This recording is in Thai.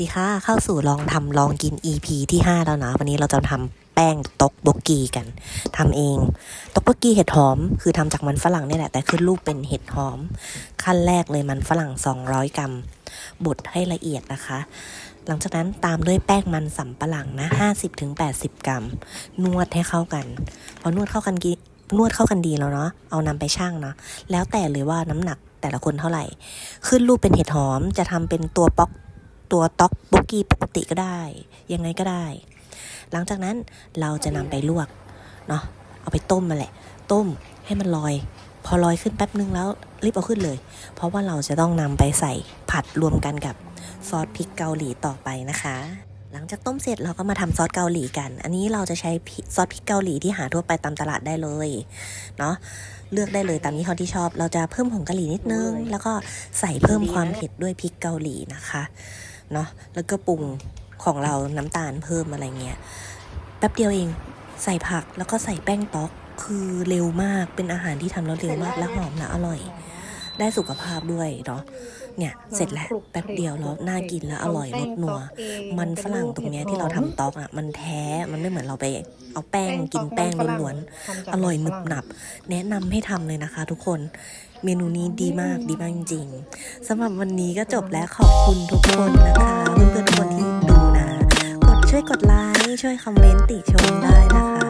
ดีค่ะ เข้าสู่ลองทำลองกิน EP ที่ 5 แล้วนะ วันนี้เราจะทำแป้งตกบกกีกันทำเอง ตกบกกีเห็ดหอม คือทำจากมันฝรั่งนี่แหละ แต่ขึ้นรูปเป็นเห็ดหอม ขั้นแรกเลยมันฝรั่ง 200 กรัมบดให้ละเอียดนะคะ หลังจากนั้นตามด้วยแป้งมันสำปะหลังนะ 50-80 กรัม นวดให้เข้ากัน พอนวดเข้ากันกีนวดเข้ากันดีแล้วเนาะ เอานำไปชั่งเนาะ แล้วแต่เลยว่าน้ำหนักแต่ละคนเท่าไหร่ ขึ้นรูปเป็นเห็ดหอมจะทำเป็นตัวป๊อก ตัวต๊อกโบกี้ปกติก็ได้ ยังไงก็ได้ หลังจากนั้นเราจะนำไปลวกเนาะเอาไปต้มมาแหละ ต้มให้มันลอย พอลอยขึ้นแป๊บนึงแล้วรีบเอาขึ้นเลย เพราะว่าเราจะต้องนำไปใส่ผัดรวมกันกับซอสพริกเกาหลีต่อไปนะคะ หลังจากต้มเสร็จเราก็มาทำซอสเกาหลีกัน อันนี้เราจะใช้ซอสพริกเกาหลีที่หาทั่วไปตามตลาดได้เลยเนาะเลือกได้เลยตามยี่ห้อที่ชอบ เราจะเพิ่มผงกะหรี่นิดนึง แล้วก็ใส่เพิ่มความเผ็ดด้วยพริกเกาหลีนะคะ เนาะแล้วก็ปรุงของเราน้ำตาลเพิ่มอะไรเงี้ยแป๊บเดียวเองใส่ผักแล้วก็ใส่แป้งต๊อก คือเร็วมากเป็นอาหารที่ทำแล้วเร็วมากและหอมและอร่อย ได้สุขภาพด้วยเนาะเนี่ยเสร็จแล้วแป๊บเดียวแล้วน่ากินและอร่อยรสนัว มันฝรั่งตรงเนี้ยที่เราทำต๊อกอะมันแท้มันไม่เหมือนเราไปเอาแป้งกินแป้งล้วนๆอร่อยหนึบหนับ แนะนำให้ทำเลยนะคะ ทุกคนเมนูนี้ดีมากดีมากจริงๆสำหรับวันนี้ก็จบแล้วขอบคุณทุกคนนะคะเพื่อนๆทุกคนที่ดูนะ กดช่วยกดไลค์ช่วยคอมเมนต์ติชมได้นะคะ